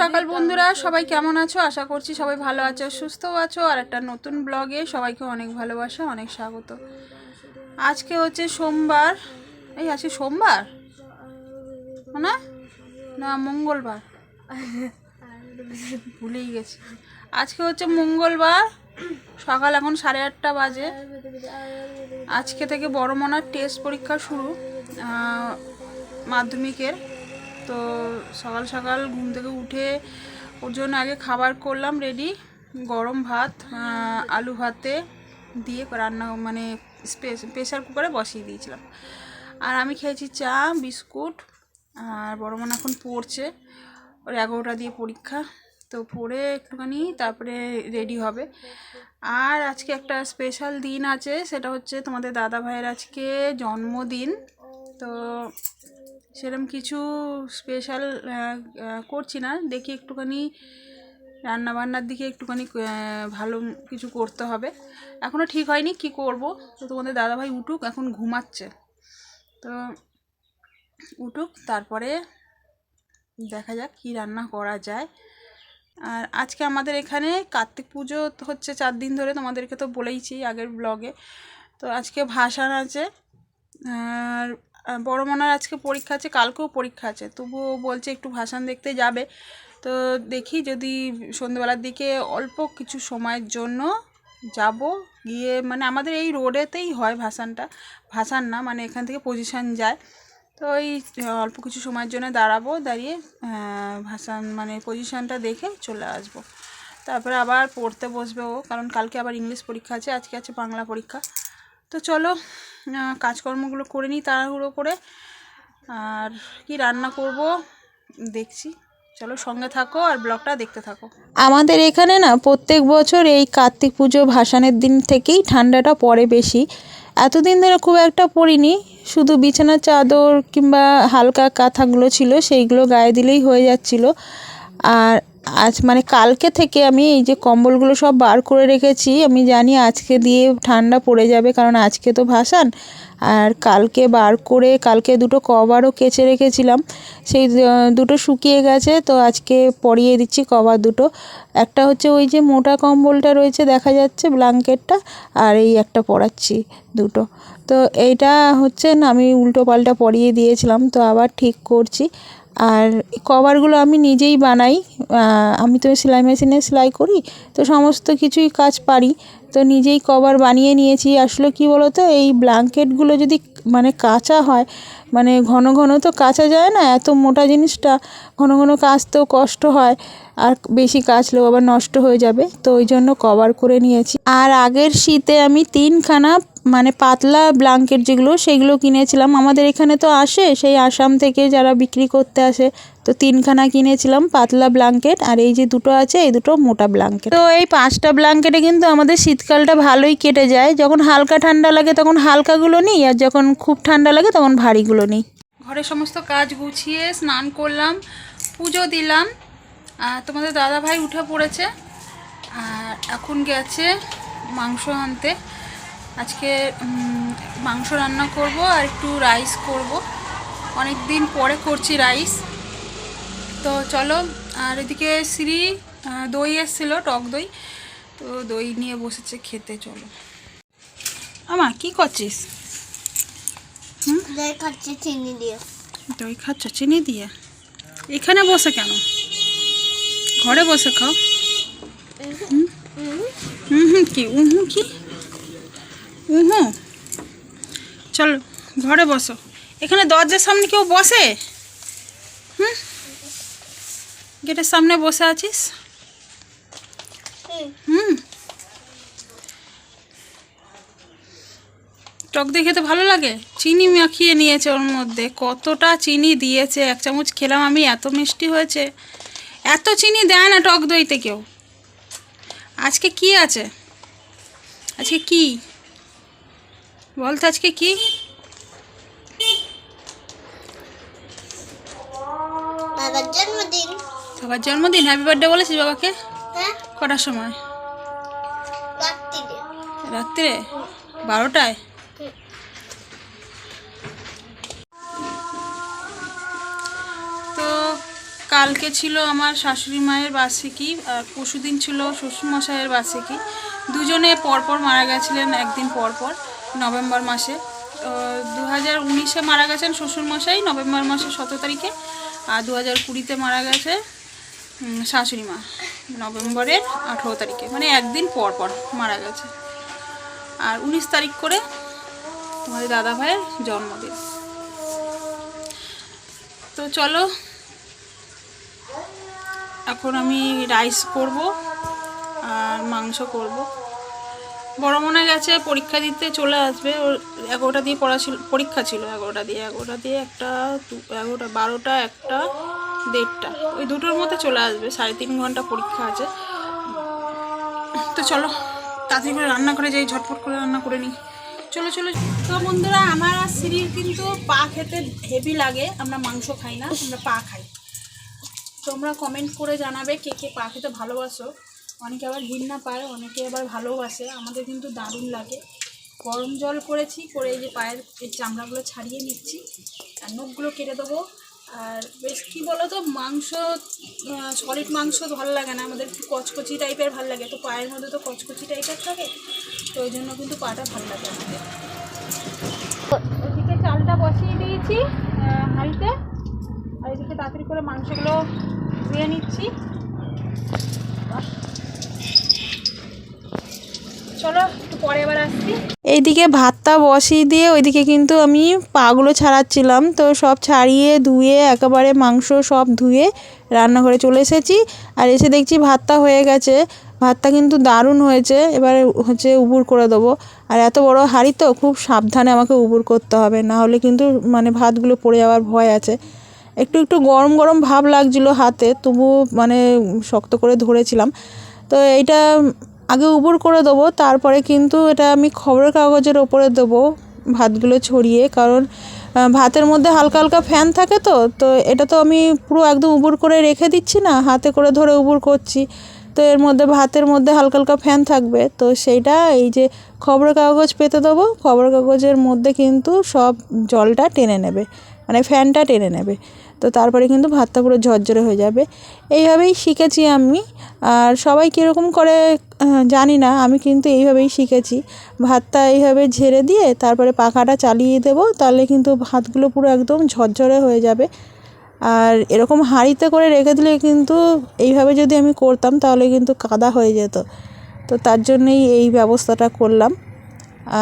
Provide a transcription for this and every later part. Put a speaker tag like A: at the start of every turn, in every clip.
A: সকাল বন্ধুরা, সবাই কেমন আছো? আশা করছি সবাই ভালো আছো সুস্থ আছো। আর একটা নতুন ব্লগে সবাইকে অনেক ভালোবাসা, অনেক স্বাগত। আজকে হচ্ছে সোমবার। এই আজকে সোমবার? না? না, মঙ্গলবার। ভুলেই গেছি। আজকে হচ্ছে মঙ্গলবার। সকাল এখন সাড়ে আটটা বাজে। আজকে থেকে বড় মনার টেস্ট পরীক্ষা শুরু মাধ্যমিকের। তো সকাল সকাল ঘুম থেকে উঠে ওর জন্য আগে খাবার করলাম রেডি গরম ভাত আলু ভাতে দিয়ে রান্না মানে প্রেশার কুকারে বসিয়ে দিয়েছিলাম। আর আমি খেয়েছি চা, বিস্কুট, আর বড় মন এখন পড়ছে। ওর এগারোটা দিয়ে পরীক্ষা, তো পড়ে একটুখানি, তারপরে রেডি হবে। আর আজকে একটা স্পেশাল দিন আছে, সেটা হচ্ছে তোমাদের দাদা ভাইয়ের আজকে জন্মদিন। তো সেরকম কিছু স্পেশাল করছি না। দেখি একটুখানি রান্নাবান্নার দিকে একটুখানি ভালো কিছু করতে হবে। এখনও ঠিক হয়নি, কি করব? তো তোমাদের দাদাভাই উঠুক, এখন ঘুমাচ্ছে। তো উঠুক, তারপরে দেখা যাক কি রান্না করা যায়। আর আজকে আমাদের এখানে কার্তিক পুজো হচ্ছে চার দিন ধরে, তোমাদেরকে তো বলেইছি আগের ব্লগে তো আজকে ভাসান আছে, আর বড় মনার আজকে পরীক্ষা আছে, কালকেও পরীক্ষা আছে। তবুও বলছে একটু ভাসান দেখতে যাবে। তো দেখি যদি সন্ধ্যেবেলার দিকে অল্প কিছু সময়ের জন্য যাব। গিয়ে মানে আমাদের এই রোডেতেই হয় ভাসানটা। ভাসান না মানে এখান থেকে পজিশন যায়। তো ওই অল্প কিছু সময়ের জন্য দাঁড়াবো, দাঁড়িয়ে ভাসান মানে পজিশনটা দেখে চলে আসব। তারপরে আবার পড়তে বসবে ও, কারণ কালকে আবার ইংলিশ পরীক্ষা আছে, আজকে আছে বাংলা পরীক্ষা। তো চলো কাজকর্মগুলো করে নিই তাড়াহুড়ো করে। আর কি রান্না করব দেখছি। চলো সঙ্গে থাকো আর ব্লগটা দেখতে থাকো।
B: আমাদের এখানে না প্রত্যেক বছর এই কার্তিক পুজো ভাসানের দিন থেকেই ঠান্ডাটা পড়ে বেশি। এতদিন ধরে খুব একটা পড়িনি, শুধু বিছানার চাদর কিংবা হালকা কাঁথাগুলো ছিল, সেইগুলো গায়ে দিলেই হয়ে যাচ্ছিল। আর আজ মানে কালকে থেকে আমি এই যে কম্বলগুলো সব বার করে রেখেছি, আমি জানি আজকে দিয়ে ঠান্ডা পড়ে যাবে কারণ আজকে তো ভাসান। আর কালকে বার করে, কালকে দুটো কভারও কেচে রেখেছিলাম। সেই দুটো শুকিয়ে গেছে, তো আজকে পরিয়ে দিচ্ছি কভার দুটো। একটা হচ্ছে ওই যে মোটা কম্বলটা রয়েছে, দেখা যাচ্ছে ব্ল্যাঙ্কেটটা, আর এই একটা পরাচ্ছি দুটো। তো এইটা হচ্ছে না, আমি উল্টো পাল্টা পরিয়ে দিয়েছিলাম, তো আবার ঠিক করছি। আর কভারগুলো আমি নিজেই বানাই। আমি তো সেলাই মেশিনে সেলাই করি, তো সমস্ত কিছুই কাজ পারি। তো নিজেই কভার বানিয়ে নিয়েছি। আসলে কি বলো তো এই ব্ল্যাঙ্কেটগুলো যদি মানে কাঁচা হয় মানে ঘন ঘন তো কাচা যায় না, এত মোটা জিনিসটা, ঘন ঘন কাচতেও কষ্ট হয়। আর বেশি কাচলেও আবার নষ্ট হয়ে যাবে, তো ওই জন্য কভার করে নিয়েছি। আর আগের শীতে আমি তিনখানা মানে পাতলা ব্ল্যাঙ্কেট যেগুলো, সেগুলো কিনেছিলাম। আমাদের এখানে তো আসে, সেই আসাম থেকে যারা বিক্রি করতে আসে, তো তিনখানা কিনেছিলাম পাতলা ব্ল্যাঙ্কেট আর এই যে দুটো আছে, এই দুটো মোটা ব্ল্যাঙ্কেট তো এই পাঁচটা ব্ল্যাঙ্কেটে কিন্তু আমাদের শীতকালটা ভালোই কেটে যায়। যখন হালকা ঠান্ডা লাগে তখন হালকাগুলো নিই, আর যখন খুব ঠান্ডা লাগে তখন ভারীগুলো নিই।
A: ঘরের সমস্ত কাজ গুছিয়ে স্নান করলাম, পুজো দিলাম। তোমাদের দাদা ভাই উঠে পড়েছে, আর এখন গেছে মাংস আনতে। আজকে মাংস রান্না করব আর একটু রাইস করব। অনেক দিন পরে করছি রাইস তো চলো আর এদিকে আহ, দই এসেছিল টক দই। তো দই নিয়ে বসেছে খেতে চলো। আমা কি করছিস?
C: দই খাচ্ছে চিনি দিয়ে।
A: দই খাচ্ছ চিনি দিয়ে? এখানে বসে কেন? ঘরে বসে খাও। হুম? হুম কি? উহু কি? উহু চলো, ঘরে বসো। এখানে দরজার সামনে কেউ বসে? হুম? গেটের সামনে বসে আছিস? হুম। টক দিয়ে খেতে ভালো লাগে? চিনি মাখিয়ে নিয়েছে ওর মধ্যে। কতটা চিনি দিয়েছে? এক চামচ খেলাম আমি, এত মিষ্টি হয়েছে। এত চিনি দেয় না টক দইতে কেউ। আজকে কি আছে? আজকে কি? বলতো আজকে কি?
C: বাবার জন্মদিন।
A: বাবার জন্মদিন? হ্যাপি বার্থডে বলেছিস বাবাকে?
C: হ্যাঁ।
A: কটার সময়? রাত্রে বারোটায়? তো
D: কালকে ছিল আমার শাশুড়ি মায়ের বার্ষিকী আর পরশুদিন ছিল শ্বশুরমশাইয়ের বার্ষিকী। দুজনে পরপর মারা গেছিলেন একদিন পরপর। নভেম্বর মাসে। দু হাজার উনিশে মারা গেছেন শ্বশুরমশাই, নভেম্বর মাসের সতেরো তারিখে। আর দু হাজার কুড়িতে মারা গেছে শাশুড়ি মা, নভেম্বরের আঠেরো তারিখে। মানে একদিন পর পর মারা গেছে। আর উনিশ তারিখ করে তোমাদের দাদা ভাইয়ের জন্মদিন। তো চলো, এখন আমি রাইস করব আর মাংস করব। বড় মনে গেছে, পরীক্ষা দিতে চলে আসবে। ওর এগারোটা দিয়ে পড়া ছিল, পরীক্ষা ছিল এগারোটা দিয়ে। এগারোটা দিয়ে একটা এগারোটা, বারোটা, একটা, দেড়টা। ওই দুটোর মধ্যে চলে আসবে। সাড়ে তিন ঘণ্টা পরীক্ষা আছে। তো চলো, তাড়াতাড়ি করে রান্না করে যাই, ঝটপট করে রান্না করে নিই। চলো চলো। তো বন্ধুরা, আমার আর সিরির কিন্তু পা খেতে হেভি লাগে। আমরা মাংস খাই না, আমরা পা খাই। তোমরা কমেন্ট করে জানাবে কে কে পা খেতে ভালোবাসো। অনেকে আবার ঘৃণা পায়, অনেকে আবার ভালোবাসে, আমাদের কিন্তু দারুণ লাগে। গরম জল করেছি, করে এই যে পায়ের এই চামড়াগুলো ছাড়িয়ে নিচ্ছি, আর নখগুলো কেটে দেবো। আর বেশ কী বলো তো মাংস সলিড মাংস ভালো লাগে না, আমাদের কচকচি টাইপের ভালো লাগে, তো পায়ের মধ্যে তো কচকচি টাইপের থাকে, তো ওই জন্য কিন্তু পাটা ভালো লাগে আমাদের ওইদিকে চালটা বসিয়ে দিয়েছি হাঁড়িতে, আর এদিকে তাড়াতাড়ি করে মাংসগুলো ধুয়ে নিচ্ছি। চলো পরে
A: এইদিকে ভাতটা বসিয়ে দিয়ে ওইদিকে কিন্তু আমি পাগুলো ছাড়াচ্ছিলাম। তো সব ছাড়িয়ে, ধুয়ে, একেবারে মাংস সব ধুয়ে রান্নাঘরে চলে এসেছি। আর এসে দেখছি ভাতটা হয়ে গেছে। ভাতটা কিন্তু দারুণ হয়েছে। এবারে হচ্ছে উবুর করে দেবো। আর এত বড় হাঁড়ি তো খুব সাবধানে আমাকে উবুর করতে হবে। না হলে কিন্তু মানে ভাতগুলো পড়ে যাওয়ার ভয় আছে। একটু একটু গরম গরম ভাব লাগছিল হাতে তবু মানে শক্ত করে ধরেছিলাম। তো এইটা আগে উবুর করে দেবো, তারপরে কিন্তু এটা আমি খবরের কাগজের ওপরে দেবো ভাতগুলো ছড়িয়ে, কারণ ভাতের মধ্যে হালকা হালকা ফ্যান থাকে তো তো এটা তো আমি পুরো একদম উবুর করে রেখে দিচ্ছি না, হাতে করে ধরে উবুর করছি। তো এর মধ্যে ভাতের মধ্যে হালকা হালকা ফ্যান থাকবে, তো সেইটা এই যে খবরের কাগজ পেতে দেবো, খবরের কাগজের মধ্যে কিন্তু সব জলটা টেনে নেবে মানে ফ্যানটা টেনে নেবে। তো তারপরে কিন্তু ভাতটা পুরো ঝরঝরে হয়ে যাবে। এইভাবেই শিখেছি আমি। আর সবাই কীরকম করে জানি না, আমি কিন্তু এইভাবেই শিখেছি। ভাতটা এইভাবে ঝেড়ে দিয়ে তারপরে পাখাটা চালিয়ে দেবো, তাহলে কিন্তু ভাতগুলো পুরো একদম ঝরঝরে হয়ে যাবে। আর এরকম হাঁড়িতে করে রেখে দিলে কিন্তু এইভাবে যদি আমি করতাম, তাহলে কিন্তু কাদা হয়ে যেত। তো তার জন্যই এই ব্যবস্থাটা করলাম।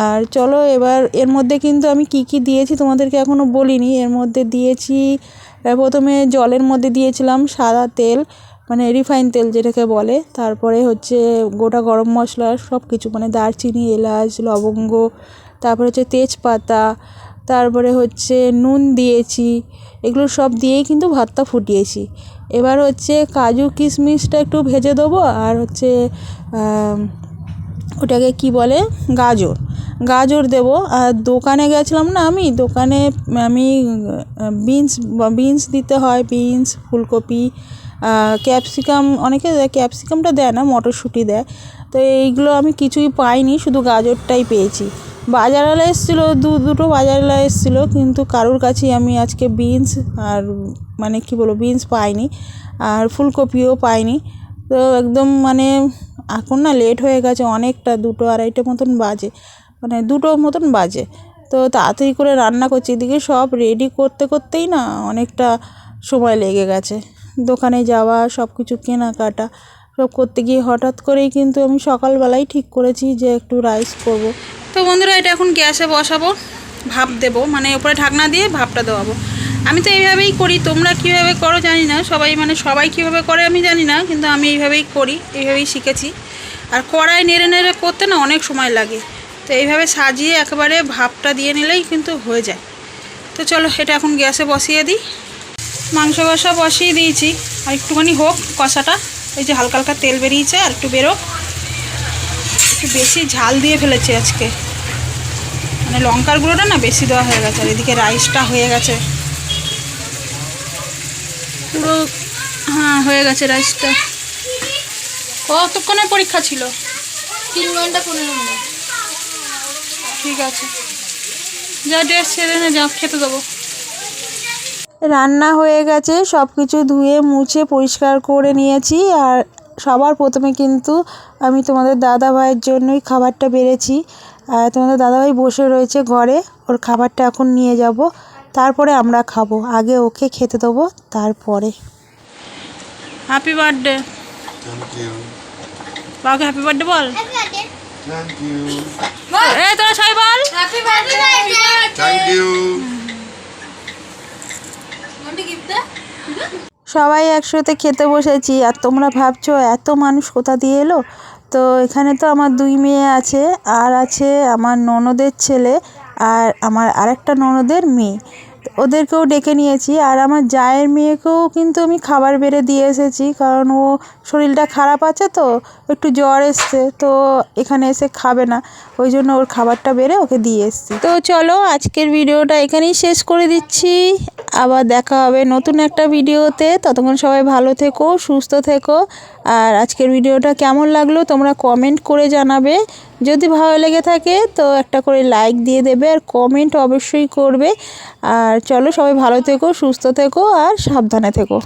A: আর চলো এবার এর মধ্যে কিন্তু আমি কি কি দিয়েছি তোমাদেরকে এখনও বলিনি। এর মধ্যে দিয়েছি প্রথমে জলের মধ্যে দিয়েছিলাম সাদা তেল মানে রিফাইন তেল যেটাকে বলে। তারপরে হচ্ছে গোটা গরম মশলা সব কিছু মানে দারচিনি, এলাচ, লবঙ্গ, তারপরে হচ্ছে তেজপাতা, তারপরে হচ্ছে নুন দিয়েছি, এগুলো সব দিয়েই কিন্তু ভাতটা ফুটিয়েছি। এবার হচ্ছে কাজু কিশমিশটা একটু ভেজে দেবো, আর হচ্ছে ওটাকে কি বলে? গাজর। গাজর দেব। আর দোকানে গেছিলাম না আমি? দোকানে আমি, বিনস বিনস দিতে হয়, বিনস, ফুলকপি ক্যাপসিকাম, অনেকে ক্যাপসিকামটা দেয় না, মটরশুঁটি দেয়। তো এইগুলো আমি কিছুই পাইনি, শুধু গাজরটাই পেয়েছি। বাজারওয়ালা এসেছিল, দু, দুটো বাজারওয়ালা এসেছিল, কিন্তু কারোর কাছেই আমি আজকে বিনস আর মানে কি বলব, বিনস পাইনি। আর ফুলকপিও পাইনি। তো একদম মানে এখন না লেট হয়ে গেছে অনেকটা, দুটো আড়াইটে মতন বাজে। মানে দুটো মতন বাজে। তো তাড়াতাড়ি করে রান্না করছি। এদিকে সব রেডি করতে করতেই না অনেকটা সময় লেগে গেছে। দোকানে যাওয়া সব কিছু কেনাকাটা, সব করতে গিয়ে হঠাৎ করেই কিন্তু আমি সকালবেলাই ঠিক করেছি যে একটু রাইস করব।
D: তো বন্ধুরা, এটা এখন গ্যাসে বসাবো, ভাপ দেবো মানে ওপরে ঢাকনা দিয়ে ভাপটা দেওয়াবো। আমি তো এইভাবেই করি, তোমরা কীভাবে করো জানি না, সবাই মানে সবাই কীভাবে করে আমি জানি না, কিন্তু আমি এইভাবেই করি, এইভাবেই শিখেছি। আর কড়াই নেড়ে নেড়ে করতে না অনেক সময় লাগে, তো এইভাবে সাজিয়ে একেবারে ভাপটা দিয়ে নিলেই কিন্তু হয়ে যায়। তো চলো এটা এখন গ্যাসে বসিয়ে দিই। মাংস কষা বসিয়ে দিয়েছি, আর একটুখানি হোক কষাটা, এই যে হালকা হালকা তেল বেরিয়েছে, আর একটু বেরোক। একটু বেশি ঝাল দিয়ে ফেলেছি আজকে। মানে লঙ্কার গুঁড়োটা না বেশি দেওয়া হয়ে গেছে, আর এদিকে রাইসটা হয়ে গেছে। পুরো হ্যাঁ হয়ে গেছে রাইসটা কতক্ষণের পরীক্ষা ছিল?
C: তিন ঘণ্টা পনেরো মিনিট।
D: ঠিক আছে। যা ড্রেস ছেড়ে নে যা খেতে দেবো।
A: রান্না হয়ে গেছে সব কিছু ধুয়ে মুছে পরিষ্কার করে নিয়েছি। আর সবার প্রথমে কিন্তু আমি তোমাদের দাদা ভাইয়ের জন্যই খাবারটা বেড়েছি। আর তোমাদের দাদাভাই বসে রয়েছে ঘরে ওর খাবারটা এখন নিয়ে যাব। তারপরে আমরা খাব। আগে ওকে খেতে দেবো তারপরে।
D: Happy birthday. বাবাকে হ্যাপি বার্থডে বল. এই তোরা সবাই বল।
C: হ্যাপি বার্থডে গিফট দে।
A: সবাই একসাথে খেতে বসেছি আর তোমরা ভাবছ এত মানুষ কোথা দিয়ে এলো? তো এখানে তো আমার দুই মেয়ে আছে আর আছে আমার ননদের ছেলে আর আমার আরেকটা ননদের মেয়ে। ওদেরকেও ডেকে নিয়েছি আর আমার জায়ের মেয়েকেও কিন্তু আমি খাবার বেড়ে দিয়ে এসেছি কারণ ও শরীরটা খারাপ আছে তো, একটু জ্বর এসছে তো এখানে এসে খাবে না। ওই জন্য ওর খাবারটা বেড়ে ওকে দিয়ে এসছি। তো চলো আজকের ভিডিওটা এখানেই শেষ করে দিচ্ছি। আবার দেখা হবে নতুন একটা ভিডিওতে। ততক্ষণ সবাই ভালো থেকো, সুস্থ থেকো। আর আজকের ভিডিওটা কেমন লাগল তোমরা কমেন্ট করে জানাবে। যদি ভালো লেগে থাকে তো একটা করে লাইক দিয়ে দেবে আর কমেন্ট অবশ্যই করবে। আর চলো সবাই ভালো থেকো, সুস্থ থেকো আর সাবধানে থেকো।